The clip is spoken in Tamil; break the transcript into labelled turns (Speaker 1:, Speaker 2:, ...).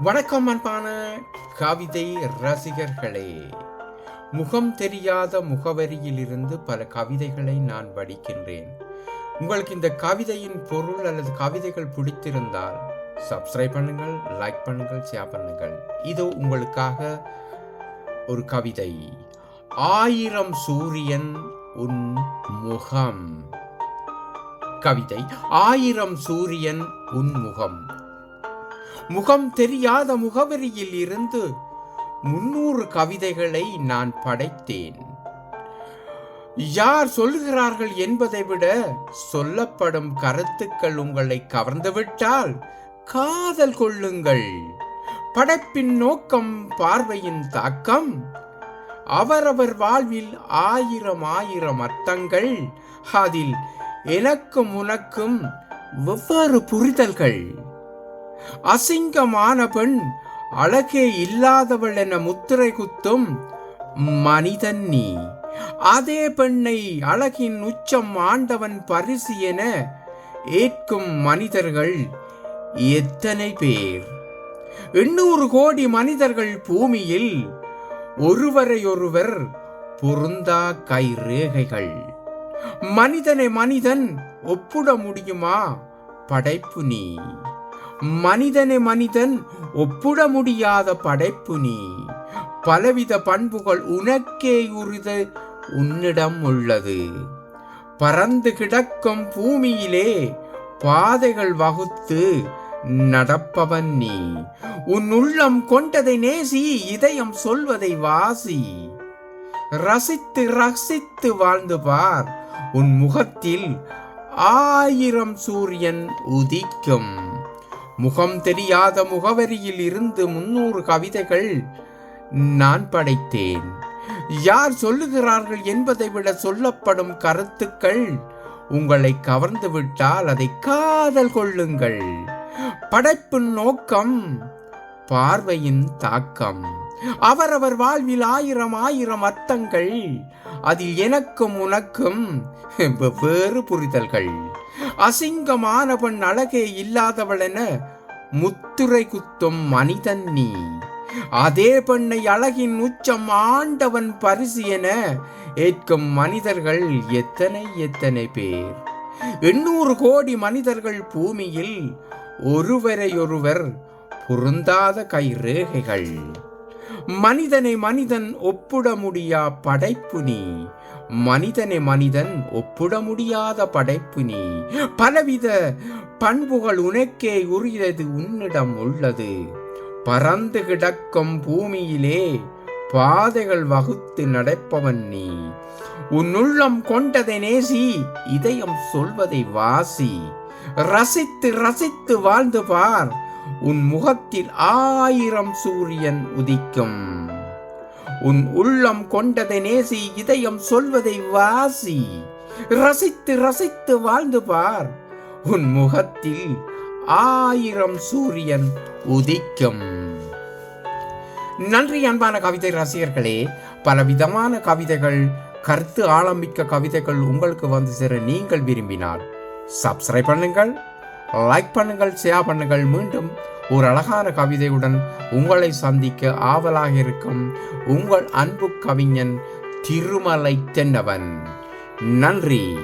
Speaker 1: வணக்கம் அன்பான கவிதை ரசிகர்களே. முகம் தெரியாத முகவரியிலிருந்து பல கவிதைகளை நான் படிக்கின்றேன் உங்களுக்கு இந்த கவிதையின் பொருள் அல்லது கவிதைகள் பிடித்திருந்தால் சப்ஸ்கிரைப் பண்ணுங்கள் லைக் பண்ணுங்கள் ஷேர் பண்ணுங்கள். இது உங்களுக்காக ஒரு கவிதை. ஆயிரம் சூரியன் உன் முகம். கவிதை ஆயிரம் சூரியன் உன் முகம். முகம் தெரியாத முகவரியில் இருந்து முன்னூறு கவிதைகளை நான் படைத்தேன். யார் சொல்கிறார்கள் என்பதை விட சொல்லப்படும் கருத்துக்கள் உங்களை கவர்ந்துவிட்டால் காதல் கொள்ளுங்கள். படைப்பின் நோக்கம் பார்வையின் தாக்கம். அவரவர் வாழ்வில் ஆயிரம் ஆயிரம் அர்த்தங்கள். அதில் எனக்கும் உனக்கும் வெவ்வேறு புரிதல்கள்? அசிங்கமான பெண் அழகே இல்லாதவள் என முத்திரை குத்தும் மனிதன் நீ. அதே பெண்ணை அழகின் உச்சம் ஆண்டவன் பரிசு என ஏற்கும் மனிதர்கள் எத்தனை பேர்? எண்ணூறு கோடி மனிதர்கள் பூமியில் ஒருவரையொருவர் பொருந்தா கை ரேகைகள் மனிதனை மனிதன் ஒப்புட முடியுமா? படைப்பு நீ. மனிதனை மனிதன் ஒப்புட முடியாத படைப்பு நீ. பலவித பண்புகள் உனக்கே உரித உன்னிடம் உள்ளது. பறந்து கிடக்கும் பூமியிலே பாதைகள் வகுத்து நடப்பவன் நீ. உன் உள்ளம் கொண்டதை நேசி இதயம் சொல்வதை வாசி. ரசித்து ரசித்து வாழ்ந்து பார் உன் முகத்தில் ஆயிரம் சூரியன் உதிக்கும். முகம் தெரியாத முகவரியில் இருந்து முன்னூறு கவிதைகள் நான் படைத்தேன். யார் சொல்லுகிறார்கள் என்பதை விட சொல்லப்படும் கருத்துக்கள் உங்களை கவர்ந்து விட்டால் அதை காதல் கொள்ளுங்கள். படைப்பின் நோக்கம் பார்வையின் தாக்கம். அவரவர் வாழ்வில் ஆயிரம் ஆயிரம் அர்த்தங்கள். அதில் எனக்கும் உனக்கும் வெவ்வேறு புரிதல்கள். அசிங்கமான பெண் அழகே இல்லாதவள் என முத்துரை குத்தும் மனிதன் நீ. அதே பெண்ணை அழகின் உச்சம் ஆண்டவன் பரிசு என ஏற்கும் மனிதர்கள் எத்தனை எத்தனை பேர். எண்ணூறு கோடி மனிதர்கள் பூமியில் ஒருவரையொருவர் பொருந்தாத கை ரேகைகள். மனிதனை மனிதன் ஒப்புட முடியா படைப்பு நீ? மனிதனை மனிதன் ஒப்புட முடியாத படைப்பு நீ? பலவித பண்புகள் உனக்கே உரியது உன்னிடம் உள்ளது. பறந்து கிடக்கும் பூமியிலே பாதைகள் வகுத்து நடப்பவன் நீ. உன் உள்ளம் கொண்டதை நேசி இதயம் சொல்வதை வாசி. ரசித்து ரசித்து வாழ்ந்து பார். உன் முகத்தில் ஆயிரம் சூரியன் உதிக்கும். உன் உள்ளம் கொண்டதை நேசி இதயம் சொல்வதை வாசி. ரசித்து ரசித்து வாழ்ந்து பார். உன் முகத்தில் ஆயிரம் சூரியன் உதிக்கும். நன்றி அன்பான கவிதை ரசிகர்களே. பல விதமான கவிதைகள் கருத்து ஆழமிக்க கவிதைகள் உங்களுக்கு வந்து சேர நீங்கள் விரும்பினால் சப்ஸ்கிரைப் பண்ணுங்கள் லைக் பண்ணுங்கள் ஷேர் பண்ணுங்கள். மீண்டும் ஒரு அழகான கவிதையுடன் உங்களை சந்திக்க ஆவலாக இருக்கும் உங்கள் அன்பு கவிஞன் திருமலை தென்னவன். நன்றி.